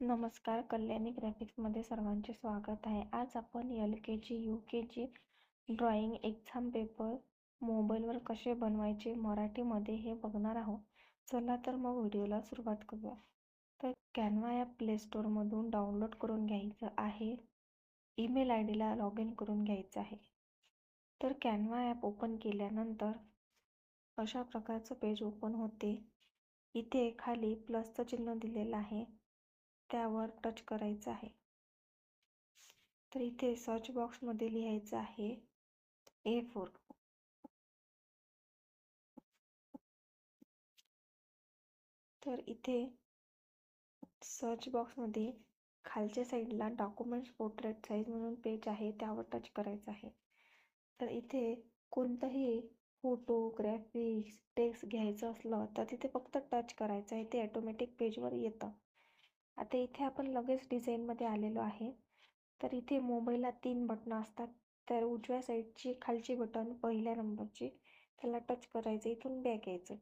नमस्कार कल्याणी ग्राफिक्समध्ये सर्वांचे स्वागत आहे. आज आपण L K G U K G drawing exam paper मोबाईलवर कसे बनवायचे मराठीमध्ये हे बघणार आहोत. चला तर मग व्हिडिओला सुरुवात करूया. तर कॅनवा ॲप प्ले स्टोअरमधून डाउनलोड करून घ्यायचं आहे. ईमेल आय डीला लॉग इन करून घ्यायचं आहे. तर कॅनवा ॲप ओपन केल्यानंतर अशा प्रकारचं पेज ओपन होते. इथे खाली प्लसचं चिन्ह दिलेलं आहे. त्यावर टच करायचं आहे. तर इथे सर्च बॉक्समध्ये लिहायचं आहे ए फोर तर इथे सर्च बॉक्समध्ये खालच्या साईडला डॉक्युमेंट्स पोर्ट्रेट साईज म्हणून पेज आहे त्यावर टच करायचं आहे. तर इथे कोणतंही फोटो ग्राफिक्स टेक्स्ट घ्यायचं असलं तर तिथे फक्त टच करायचं आहे ते ॲटोमॅटिक पेजवर येतं. आता इथे आपण लगेच डिझाईनमध्ये आलेलो आहे. तर इथे मोबाईलला तीन बटणं असतात. तर उजव्या साईडची खालची बटन पहिल्या नंबरची त्याला टच करायचं इथून बॅक यायचं.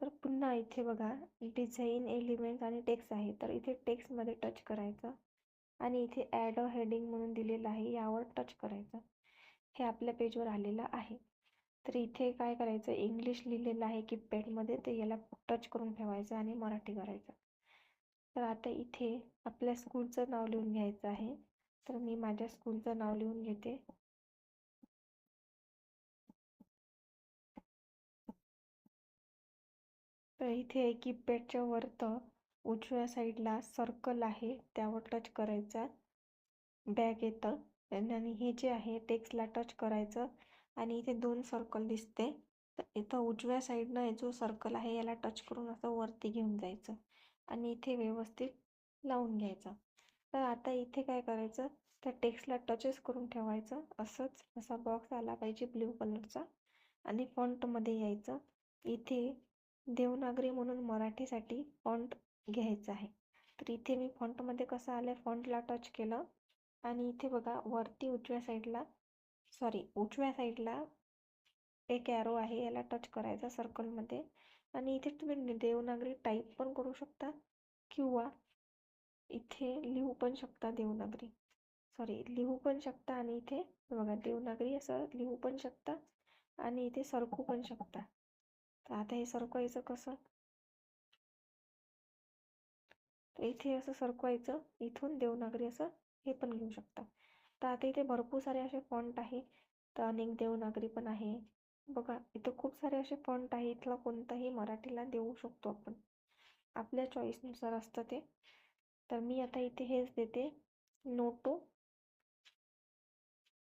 तर पुन्हा इथे बघा डिझाईन एलिमेंट्स आणि टेक्स्ट आहे. तर इथे टेक्स्टमध्ये टच करायचं. आणि इथे ॲड अ हेडिंग म्हणून दिलेलं आहे यावर टच करायचं. हे आपल्या पेजवर आलेलं आहे. तर इथे काय करायचं इंग्लिश लिहिलेलं आहे की पॅडमध्ये ते याला टच करून ठेवायचं आणि मराठी करायचं. तर आता इथे आपल्या स्कूलचं नाव लिहून घ्यायचं आहे. तर मी माझ्या स्कूलचं नाव लिहून घेते. तर इथे कीपॅडच्या वरत उजव्या साईडला सर्कल आहे. त्यावर टच करायचा. बॅग येतं. आणि हे जे आहे टेक्स्टला टच करायचं. आणि इथे दोन सर्कल दिसते. तर इथं उजव्या साईडनं जो सर्कल आहे याला टच करून असं वरती घेऊन जायचं. आणि इथे व्यवस्थित लावून घ्यायचं. तर आता इथे काय करायचं? त्या टेक्स्टला टचेस करून ठेवायचं. असंच असा बॉक्स आला पाहिजे ब्ल्यू कलरचा आणि फॉन्टमध्ये यायचं. इथे देवनागरी म्हणून मराठीसाठी फॉन्ट घ्यायचं आहे. तर इथे मी फॉन्टमध्ये कसं आलं आहे फॉन्टला टच केलं. आणि इथे बघा वरती उजव्या साईडला सॉरी उजव्या साईडला एक ॲरो आहे. याला टच करायचा सर्कलमध्ये आणि इथे तुम्ही देवनागरी टाईप पण करू शकता किंवा इथे लिहू पण शकता देवनागरी. सॉरी लिहू पण शकता आणि इथे बघा देवनागरी असं लिहू पण शकता आणि इथे सरकू पण शकता. तर आता हे सरकवायचं कसं? इथे असं सरकवायचं इथून देवनागरी असं हे पण घेऊ शकता. तर आता इथे भरपूर सारे असे फॉन्ट आहे. तर अनेक देवनागरी पण आहे. बघा इथं खूप सारे असे फॉन्ट आहे इथला कोणताही मराठीला देऊ शकतो आपण. आपल्या चॉईसनुसार असतं ते. तर मी आता इथे हेच देते. नोटो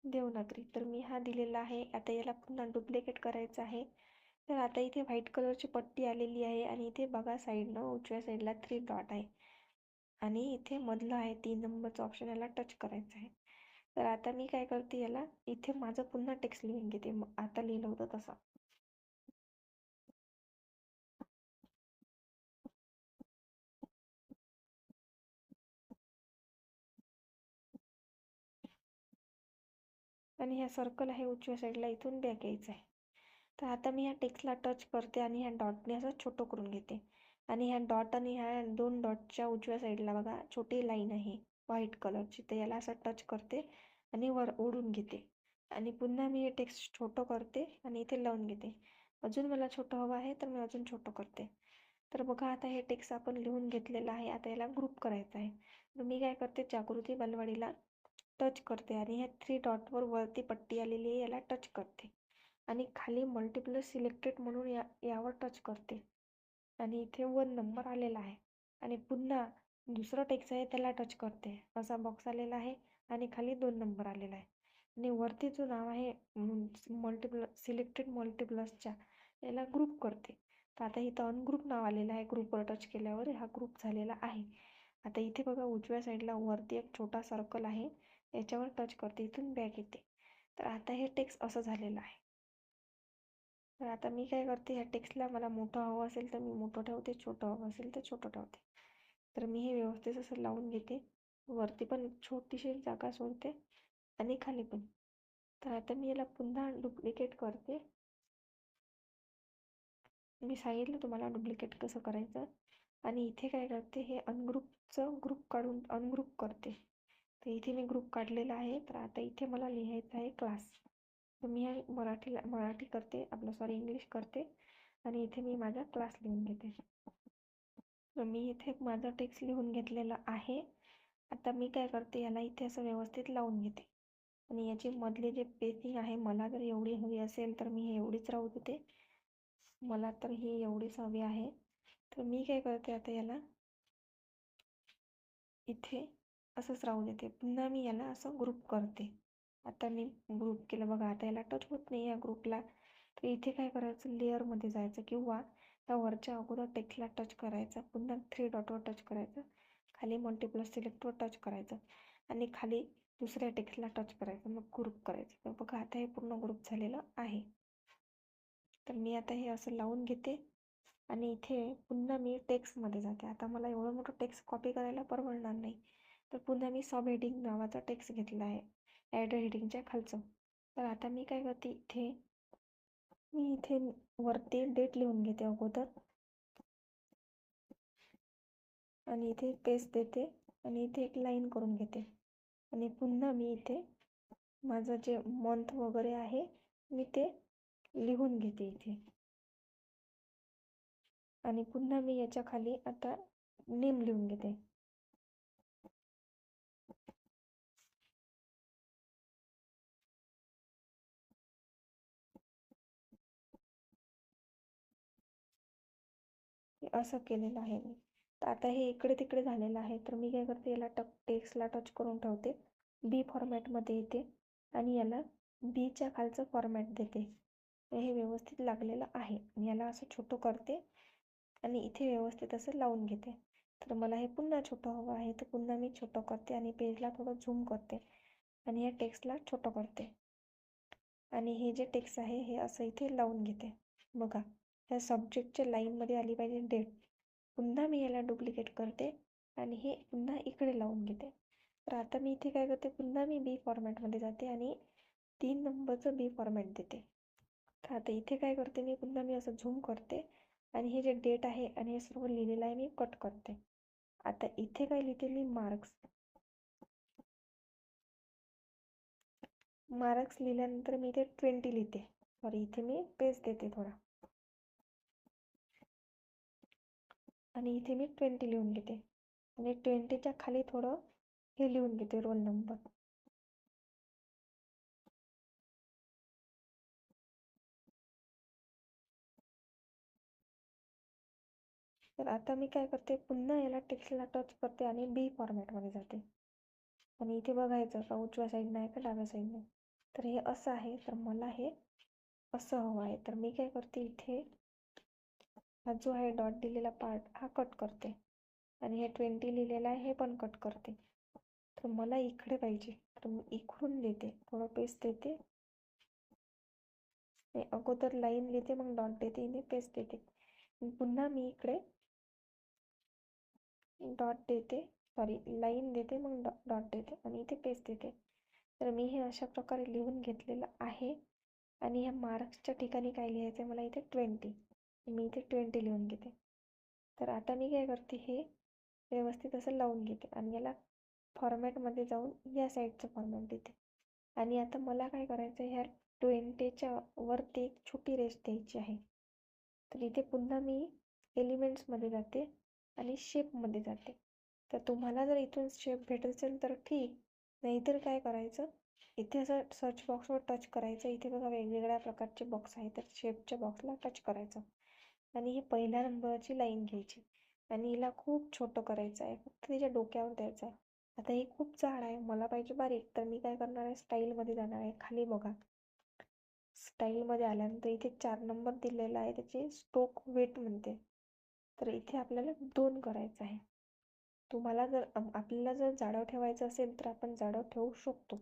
देवनागरी. तर मी हा दिलेला आहे. आता याला पुन्हा डुप्लिकेट करायचं आहे. तर आता इथे व्हाईट कलरची पट्टी आलेली आहे आणि इथे बघा साईडनं उजव्या साईडला थ्री डॉट आहे. आणि इथे मधलं आहे तीन नंबरचं ऑप्शन याला टच करायचं आहे. तर आता मी काय करते याला इथे माझं पुन्हा टेक्स्ट लिहून घेते. आता लिहिलं होतं तसं. आणि ह्या सर्कल आहे उजव्या साईडला इथून बॅक यायचं आहे. तर आता मी ह्या टेक्स्टला टच करते आणि ह्या डॉटने असं छोटं करून घेते. आणि ह्या डॉट आणि ह्या दोन डॉटच्या उजव्या साईडला बघा छोटी लाईन आहे व्हाईट कलरची तर याला असं टच करते. आणि वर ओढून घेते. आणि पुन्हा मी हे टेक्स्ट छोटं करते आणि इथे लावून घेते. अजून मला छोटं हवं आहे तर मी अजून छोटं करते. तर बघा आता हे टेक्स्ट आपण लिहून घेतलेलं आहे. आता याला ग्रुप करायचं आहे. तर मी काय करते? जागृती बलवाडीला टच करते आणि ह्या थ्री डॉटवर वरती पट्टी आलेली आहे याला टच करते. आणि खाली मल्टिप्लस सिलेक्टेड म्हणून या यावर टच करते. आणि इथे वन नंबर आलेला आहे. आणि पुन्हा दुसरं टेक्स्ट आहे त्याला टच करते. असा बॉक्स आलेला आहे. आणि खाली दोन नंबर आलेला आहे. आणि वरती जो नाव आहे मल्टिप्ल सिलेक्टेड मल्टिप्लसच्या याला ग्रुप करते. तर आता इथं अनग्रुप नाव आलेलं आहे ग्रुपवर टच केल्यावर हा ग्रुप झालेला आहे. आता इथे बघा उजव्या साईडला वरती एक छोटा सर्कल आहे. याच्यावर टच करते इथून बॅक येते. तर आता हे टेक्स्ट असं झालेलं आहे. तर आता मी काय करते ह्या टेक्स्टला मला मोठं हवं असेल तर मी मोठं ठेवते छोटं हवं असेल तर छोटं ठेवते. तर मी हे व्यवस्थित असं लावून घेते. वरती पण छोटीशी जागा सोडते आणि खाली पण. तर आता मी याला पुन्हा डुप्लिकेट करते. मी सांगितलं तुम्हाला डुप्लिकेट कसं करायचं? आणि इथे काय करते हे अनग्रुपचं ग्रुप काढून अनग्रुप करते. तर इथे मी ग्रुप काढलेला आहे. तर आता इथे मला लिहायचं आहे क्लास तर मी हे मराठीला मराठी करते. आपलं सॉरी इंग्लिश करते. आणि इथे मी माझा क्लास लिहून घेते. तर मी इथे माझा टेक्स्ट लिहून घेतलेला आहे. आता मी काय करते याला इथे असं व्यवस्थित लावून घेते. आणि याची मधली जे पेसिंग आहे मला जर एवढी हवी असेल तर मी हे एवढीच राहू देते. मला तर ही एवढीच हवी आहे. तर मी काय करते आता याला इथे असंच राहू देते. पुन्हा मी याला असं ग्रुप करते. आता मी ग्रुप केलं बघा आता याला टच होत नाही या ग्रुपला तर इथे काय करायचं लेअरमध्ये जायचं किंवा त्या वरच्या अगोदर टेक्स्टला टच करायचा. पुन्हा थ्री डॉटवर टच करायचं. खाली मल्टिप्लस सिलेक्टवर टच करायचं. आणि खाली दुसऱ्या टेक्स्टला टच करायचं. मग ग्रुप करायचं. तर बघा आता हे पूर्ण ग्रुप झालेलं आहे. तर मी आता हे असं लावून घेते. आणि इथे पुन्हा मी टेक्स्टमध्ये जाते. आता मला एवढं मोठं टेक्स्ट कॉपी करायला परवडणार नाही. तर पुन्हा मी सब हेडिंग नावाचा टेक्स्ट घेतला आहे. ॲड हेडिंगच्या खालचं. तर आता मी काय करते इथे मी इथे वरती डेट लिहून घेते अगोदर. आणि इथे पेस्ट देते आणि इथे एक लाईन करून घेते. आणि पुन्हा मी इथे माझं जे मंथ वगैरे आहे मी ते लिहून घेते इथे. आणि पुन्हा मी याच्या खाली आता नेम लिहून घेते. असं केलेलं आहे मी. आता हे इकडे तिकडे झालेलं आहे. तर मी काय करते याला टक टेक्स्टला टच करून ठेवते. बी फॉर्मॅटमध्ये येते आणि याला बीच्या खालचं फॉर्मॅट देते. हे व्यवस्थित लागलेलं आहे. आणि याला असं छोटं करते आणि इथे व्यवस्थित असं लावून घेते. तर मला हे पुन्हा छोटं हवं आहे. तर पुन्हा मी छोटं करते आणि पेजला थोडं झूम करते आणि या टेक्स्टला छोटं करते. आणि हे जे टेक्स्ट आहे हे असं इथे लावून घेते. बघा ह्या सब्जेक्टच्या लाईनमध्ये आली पाहिजे डेट पुन्हा मी याला डुप्लिकेट करते आणि हे पुन्हा इकडे लावून घेते. तर आता मी इथे काय करते पुन्हा मी बी फॉर्मॅटमध्ये जाते आणि तीन नंबरचं बी फॉर्मॅट देते. तर आता इथे काय करते मी पुन्हा मी असं झूम करते आणि हे जे डेट आहे आणि हे सर्व लिहिलेलं आहे मी कट करते. आता इथे काय लिहिते मी मार्क्स मार्क्स लिहिल्यानंतर मी इथे ट्वेंटी लिहिते. सॉरी इथे मी पेज देते थोडा. आणि इथे मी ट्वेंटी लिहून घेते. आणि ट्वेंटीच्या खाली थोडं हे लिहून घेते रोल नंबर तर आता मी काय करते पुन्हा याला टेक्स्टला टच करते आणि बी फॉर्मॅटमध्ये जाते. आणि इथे बघायचं का उजव्या साईडनं आहे का डाव्या साईडनं तर हे असं आहे तर मला हे असं हवं आहे. तर मी काय करते इथे हा जो आहे डॉट दिलेला पार्ट हा कट करते. आणि हे ट्वेंटी लिहिलेलं आहे हे पण कट करते. तर मला इकडे पाहिजे तर मी इकडून देते थोडं पेस्ट देते. अगोदर लाईन लिहिते मग डॉट देते आणि पेस्ट देते. पुन्हा मी इकडे डॉट देते. सॉरी लाईन देते मग डॉ डॉट देते. आणि इथे पेस्ट देते. तर मी हे अशा प्रकारे लिहून घेतलेलं आहे. आणि ह्या मार्क्सच्या ठिकाणी काय लिहायचं आहे मला इथे ट्वेंटी मी इथे ट्वेंटी लिहून घेते. तर आता मी काय करते हे व्यवस्थित असं लावून घेते आणि याला फॉर्मॅटमध्ये जाऊन या साईडचं फॉर्मॅट देते. आणि आता मला काय करायचं आहे ह्या ट्वेंटीच्या वरती एक छोटी रेस्ट द्यायची आहे. तर इथे पुन्हा मी एलिमेंट्समध्ये जाते आणि शेपमध्ये जाते. तर तुम्हाला जर इथून शेप भेटत असेल तर ठीक. नाहीतर काय करायचं इथे असं सर्च बॉक्सवर टच करायचं. इथे बघा वेगवेगळ्या प्रकारचे बॉक्स आहेत. तर शेपच्या बॉक्सला टच करायचं. आणि ही पहिल्या नंबरची लाईन घ्यायची. आणि हिला खूप छोटं करायचं आहे. फक्त तिच्या डोक्यावर द्यायचं आहे. आता हे खूप जाड आहे. मला पाहिजे बारीक. तर मी काय करणार आहे? स्टाईलमध्ये जाणार आहे. खाली बघा. स्टाईलमध्ये आल्यानंतर इथे चार नंबर दिलेला आहे. त्याची स्टोक वेट म्हणते. तर इथे आपल्याला दोन करायचं आहे. तुम्हाला जर आपल्याला जर जाडव ठेवायचं असेल तर आपण जाडव ठेवू शकतो.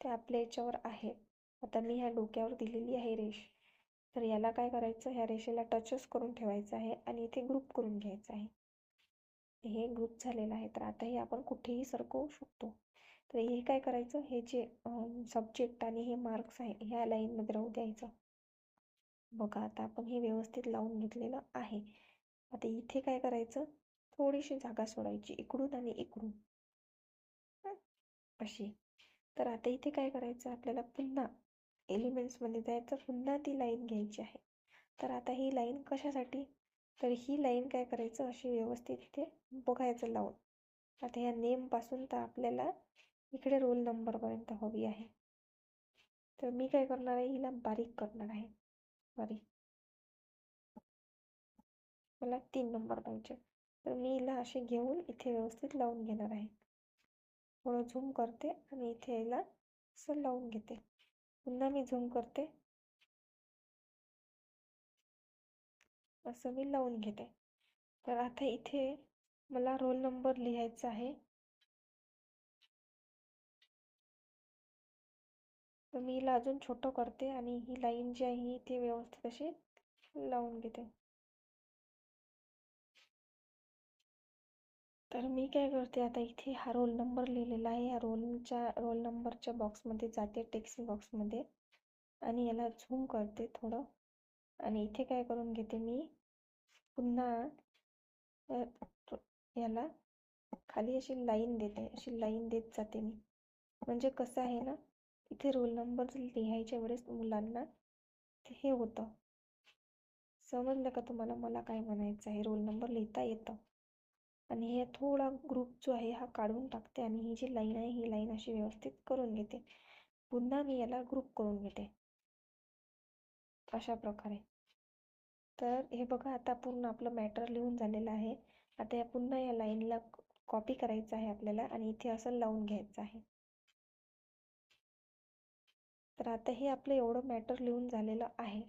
ते आपल्या याच्यावर आहे. आता मी ह्या डोक्यावर दिलेली आहे रेश तर याला काय करायचं? ह्या रेषेला टचच करून ठेवायचं आहे आणि इथे ग्रुप करून घ्यायचं आहे. हे ग्रुप झालेलं आहे. तर आता हे आपण कुठेही सरकवू शकतो. तर हे काय करायचं? हे जे सब्जेक्ट आणि हे मार्क्स आहे ह्या लाईनमध्ये राहू द्यायचं. बघा आता आपण हे व्यवस्थित लावून घेतलेलं आहे. आता इथे काय करायचं? थोडीशी जागा सोडायची इकडून आणि इकडून. अशी. तर आता इथे काय करायचं? आपल्याला पुन्हा एलिमेंट्समध्ये जायचं पुन्हा ती लाईन घ्यायची आहे. तर आता ही लाईन कशासाठी? तर ही लाईन काय करायचं? अशी व्यवस्थित इथे बघायचं लावून. आता ह्या नेमपासून तर आपल्याला इकडे रोल नंबरपर्यंत हवी आहे. तर मी काय करणार आहे? हिला बारीक करणार आहे. बारीक. मला तीन नंबर पाहिजे. तर मी हिला असे घेऊन इथे व्यवस्थित लावून घेणार आहे. थोडं झूम करते आणि इथे हिला असं लावून घेते. पुन्हा मी झूम करते. असं मी लावून घेते. तर आता इथे मला रोल नंबर लिहायचा आहे. तर मी हिला अजून छोटं करते आणि ही लाईन जी आहे ती व्यवस्थित अशी लावून घेते. तर मी काय करते आता इथे हा रोल नंबर लिहिलेला आहे. या रोलच्या रोल नंबरच्या बॉक्समध्ये जाते टेक्स्ट बॉक्समध्ये आणि याला झूम करते थोडं. आणि इथे काय करून घेते मी पुन्हा याला खाली अशी लाईन देते. अशी लाईन देत जाते मी. म्हणजे कसं आहे ना इथे रोल नंबर लिहायच्या वेळेस मुलांना हे होतं. समजलं का तुम्हाला मला काय म्हणायचं आहे? रोल नंबर लिहिता येतं. आणि हे थोडा ग्रुप जो आहे हा काढून टाकते आणि ही जी लाईन आहे ही लाईन अशी व्यवस्थित करून घेते. पुन्हा मी याला ग्रुप करून घेते. अशा प्रकारे. तर हे बघा आता पूर्ण आपलं मॅटर लिहून झालेलं आहे. आता या पुन्हा या लाईनला कॉपी करायचं आहे आपल्याला आणि इथे असं लावून घ्यायचं आहे. तर आता हे आपलं एवढं मॅटर लिहून झालेलं आहे.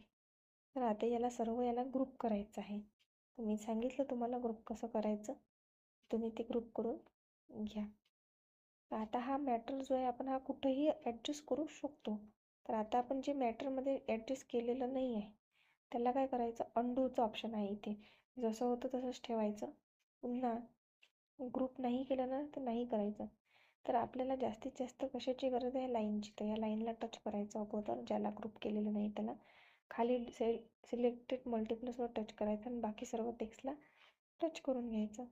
तर आता याला सर्व याला ग्रुप करायचं आहे. मी सांगितलं तुम्हाला ग्रुप कसं करायचं? तुम्ही ते ग्रुप करून घ्या. आता हा मॅटर जो आहे आपण हा कुठंही ॲडजस्ट करू शकतो. तर आता आपण जे मॅटरमध्ये ॲडजस्ट केलेलं नाही आहे त्याला काय करायचं? अंडूचं ऑप्शन आहे इथे. जसं होतं तसंच ठेवायचं. पुन्हा ग्रुप नाही केलं ना तर नाही करायचं. तर आपल्याला जास्तीत जास्त कशाची गरज आहे? लाईनची तर या लाईनला टच करायचं अगोदर ज्याला ग्रुप केलेलं नाही त्याला. खाली से सिलेक्टेड मल्टिप्लसवर टच करायचं आणि बाकी सर्व टेक्स्टला टच करून घ्यायचं.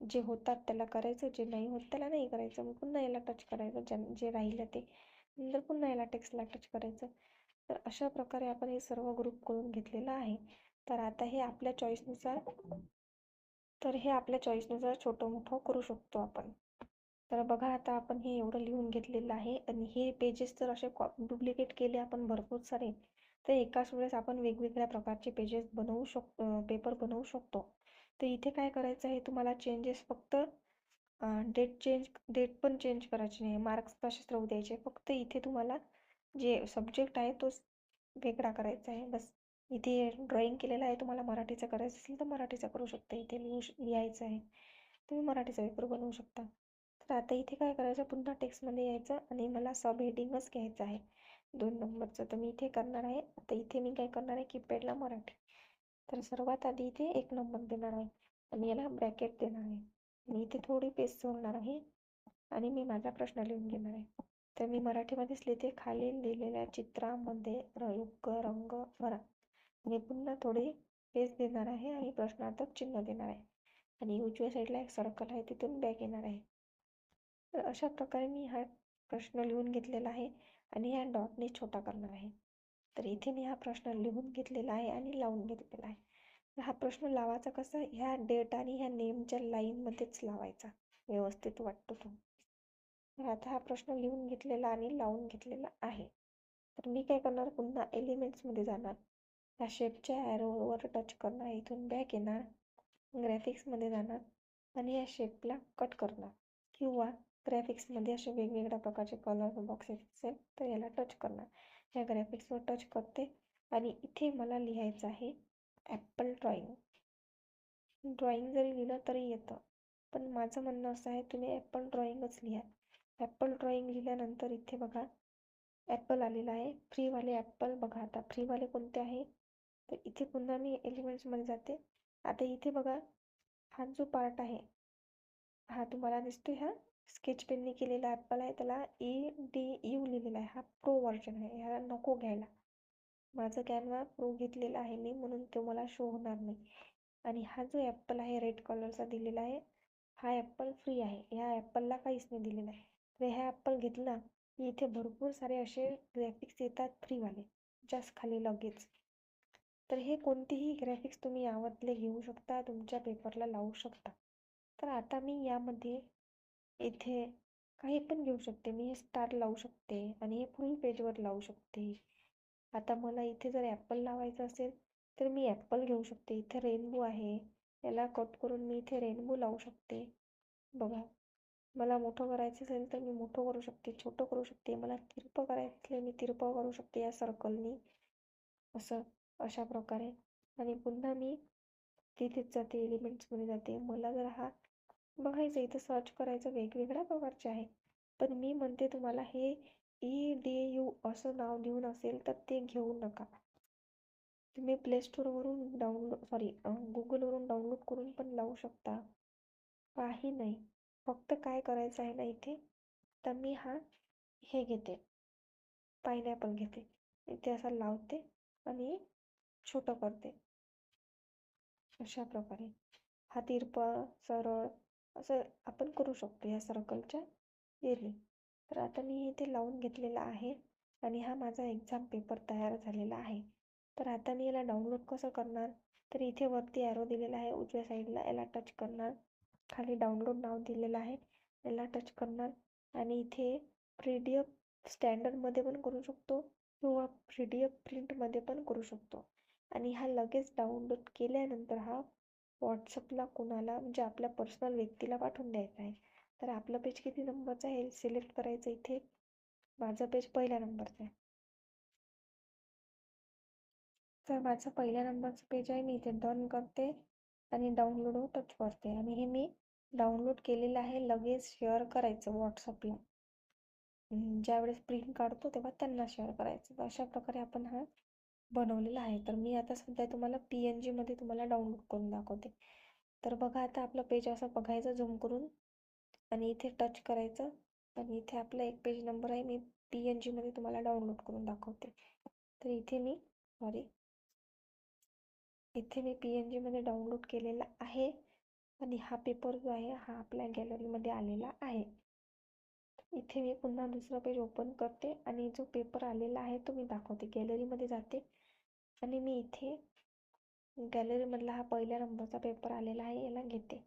जे होतात त्याला करायचं जे नाही होत त्याला नाही करायचं. मग पुन्हा याला टच करायचं ज्या जे राहिलं ते. नंतर पुन्हा याला टेक्स्टला टच करायचं. तर अशा प्रकारे आपण हे सर्व ग्रुप करून घेतलेलं आहे. तर आता हे आपल्या चॉईसनुसार तर हे आपल्या चॉईसनुसार छोटं मोठं करू शकतो आपण. तर बघा आता आपण हे एवढं लिहून घेतलेलं आहे आणि हे पेजेस जर असे कॉ डुप्लिकेट केले आपण भरपूर सारे. तर एकाच वेळेस आपण वेगवेगळ्या प्रकारचे पेजेस बनवू शकतो पेपर बनवू शकतो. तर इथे काय करायचं आहे तुम्हाला चेंजेस फक्त डेट चेंज डेट पण चेंज करायची नाही. मार्क्स तसेच राहू द्यायचे. फक्त इथे तुम्हाला जे सब्जेक्ट आहे तोच वेगळा करायचा आहे. बस इथे ड्रॉइंग केलेला आहे. तुम्हाला मराठीचा करायचं असेल तर मराठीचा करू शकता. इथे लिहू लिहायचं आहे. तुम्ही मराठीचा पेपर बनवू शकता. तर आता इथे काय करायचं पुन्हा टेक्स्टमध्ये यायचं आणि मला सब हेडिंगच घ्यायचं आहे. दोन नंबरचं तर मी इथे करणार आहे. आता इथे मी काय करणार आहे कीपॅडला मराठी तर सर्वात आधी इथे एक नंबर देणार आहे. आणि याला ब्रॅकेट देणार आहे. आणि इथे थोडी पेस्ट सोडणार आहे. आणि मी माझा प्रश्न लिहून घेणार आहे. तर मी मराठीमध्येच लिहिते. खाली लिहिलेल्या चित्रामध्ये रयुग रंग भरा मी पुन्हा थोडी पेस्ट देणार आहे आणि प्रश्नार्थक चिन्ह देणार आहे. आणि उजव्या साईडला एक सर्कल आहे. तिथून बॅक येणार आहे. तर अशा प्रकारे मी हा प्रश्न लिहून घेतलेला आहे. आणि ह्या डॉटने छोटा करणार आहे. तर इथे मी हा प्रश्न लिहून घेतलेला आहे आणि लावून घेतलेला आहे. तर हा प्रश्न लावायचा कसा? ह्या डेट आणि ह्या नेमच्या लाईनमध्येच लावायचा. व्यवस्थित वाटतो तो. तर आता हा प्रश्न लिहून घेतलेला आणि लावून घेतलेला आहे. तर मी काय करणार? पुन्हा एलिमेंट्समध्ये जाणार. ह्या शेपच्या ॲरोवर टच करणार. इथून बॅक येणार. ग्रॅफिक्समध्ये जाणार. आणि या शेपला कट करणार. किंवा ग्रॅफिक्समध्ये असे वेगवेगळ्या प्रकारचे कलर बॉक्स असेल तर याला टच करणार. या ग्राफिक्सवर टच करते. आणि इथे मला लिहायचं आहे ॲपल ड्रॉइंग ड्रॉइंग जरी लिहिलं तरी येतं. पण माझं म्हणणं असं आहे तुम्ही ॲपल ड्रॉइंगच लिहा. ॲपल ड्रॉइंग लिहिल्यानंतर इथे बघा ॲपल आलेला आहे. फ्रीवाले ॲपल बघा आता. फ्रीवाले कोणते आहे? तर इथे पुन्हा मी एलिमेंट्समध्ये जाते. आता इथे बघा हा जो पार्ट आहे हा तुम्हाला दिसतो ह्या स्केच पेनने केलेला ॲपल आहे त्याला ई डी यू लिहिलेला आहे हा प्रो व्हर्जन आहे ह्याला नको घ्यायला. माझं कॅनवा प्रो घेतलेला आहे मी म्हणून तो मला शो होणार नाही. आणि हा जो ॲपल आहे रेड कलरचा दिलेला आहे हा ॲपल फ्री आहे ह्या ॲपलला काहीच नाही दिलेलं आहे. तर ह्या ॲपल घेतला की इथे भरपूर सारे असे ग्रॅफिक्स येतात फ्रीवाले जस्ट खाली लगेच. तर हे कोणतेही ग्रॅफिक्स तुम्ही यामधले घेऊ शकता तुमच्या पेपरला लावू शकता. तर आता मी यामध्ये इथे काही पण घेऊ शकते. मी हे स्टार लावू शकते आणि हे फुल पेजवर लावू शकते. आता मला इथे जर ॲपल लावायचं असेल तर मी ॲपल घेऊ शकते. इथे रेनबो आहे. याला कट करून मी इथे रेनबो लावू शकते. बघा. मला मोठं करायचं असेल तर मी मोठं करू शकते छोटं करू शकते. मला तिरपं करायचं असेल मी तिरपं करू शकते या सर्कलनी असं अशा प्रकारे. आणि पुन्हा मी तिथेच जाते एलिमेंट्समध्ये जाते. मला जर हा बघायचं इथं सर्च करायचं वेगवेगळ्या प्रकारचे आहे. पण मी म्हणते तुम्हाला हे ई डी यू असं नाव देऊन असेल तर ते घेऊ नका. तुम्ही प्ले स्टोरवरून डाउनलोड सॉरी गुगलवरून डाउनलोड करून पण लावू शकता. काही नाही. फक्त काय करायचं आहे ना इथे? तर मी हा हे घेते. पायनॅपल घेते. इथे असं लावते आणि छोटं करते. अशा प्रकारे. हा तिरपा सरळ असं आपण करू शकतो या सर्कलच्या येणे तर आता मी इथे लावून घेतलेला आहे आणि हा माझा एक्झाम पेपर तयार झालेला आहे. तर आता मी याला डाउनलोड कसं करणार? तर इथे वरती ॲरो दिलेला आहे उजव्या साईडला याला टच करणार. खाली डाउनलोड नाव दिलेलं आहे याला टच करणार. आणि इथे पी डी एफ स्टँडर्डमध्ये पण करू शकतो किंवा पी डी एफ प्रिंटमध्ये पण करू शकतो. आणि हा लगेच डाउनलोड केल्यानंतर हा व्हॉट्सअपला कोणाला म्हणजे आपल्या पर्सनल व्यक्तीला पाठवून द्यायचा आहे. तर आपलं पेज किती नंबरचं आहे सिलेक्ट करायचं इथे? माझं पेज पहिल्या नंबरचं आहे. तर माझं पहिल्या नंबरचं पेज आहे मी इथे डन करते आणि डाउनलोड टच करते. आणि हे मी डाउनलोड केलेलं आहे लगेच शेअर करायचं व्हॉट्सअपला ज्यावेळेस प्रिंट काढतो तेव्हा त्यांना शेअर करायचं. तर अशा प्रकारे आपण हा बनवलेला आहे. तर मी आता सध्या तुम्हाला पी एन जीमध्ये तुम्हाला डाउनलोड करून दाखवते. तर बघा आता आपलं पेज असं बघायचं झूम करून आणि इथे टच करायचं. आणि इथे आपला एक पेज नंबर आहे मी पी एन जीमध्ये तुम्हाला डाउनलोड करून दाखवते. तर इथे मी सॉरी इथे मी पी एन जीमध्ये डाउनलोड केलेला आहे. आणि हा पेपर जो आहे हा आपल्या गॅलरीमध्ये आलेला आहे. इथे मी पुन्हा दुसरा पेज ओपन करते आणि जो पेपर आलेला आहे तो मी दाखवते. गॅलरीमध्ये जाते. आणि मी इथे गॅलरीमधला हा पहिल्या नंबरचा पेपर आलेला आहे याला घेते.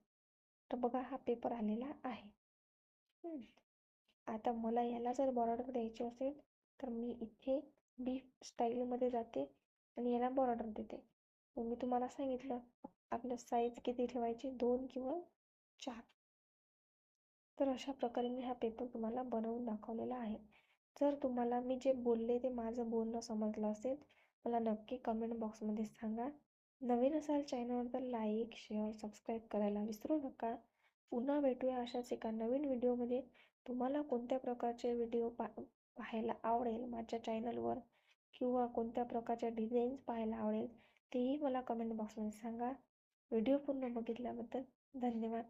तर बघा हा पेपर आलेला आहे. आता मला याला जर बॉर्डर द्यायची असेल तर मी इथे बी स्टाईलमध्ये जाते आणि याला बॉर्डर देते. मी तुम्हाला सांगितलं आपलं साईज किती ठेवायची? दोन किंवा चार. तर अशा प्रकारे मी हा पेपर तुम्हाला बनवून दाखवलेला आहे. जर तुम्हाला मी जे बोलले ते माझं बोलणं समजलं असेल मला नक्की कमेंट बॉक्समध्ये सांगा. नवीन असाल चॅनलवर तर लाईक शेअर सबस्क्राईब करायला विसरू नका. पुन्हा भेटूया अशाच एका नवीन व्हिडिओमध्ये तुम्हाला कोणत्या प्रकारचे व्हिडिओ पा पाहायला आवडेल माझ्या चॅनलवर किंवा कोणत्या प्रकारच्या डिझाईन्स पाहायला आवडेल? तेही मला कमेंट बॉक्समध्ये सांगा. व्हिडिओ पूर्ण बघितल्याबद्दल धन्यवाद.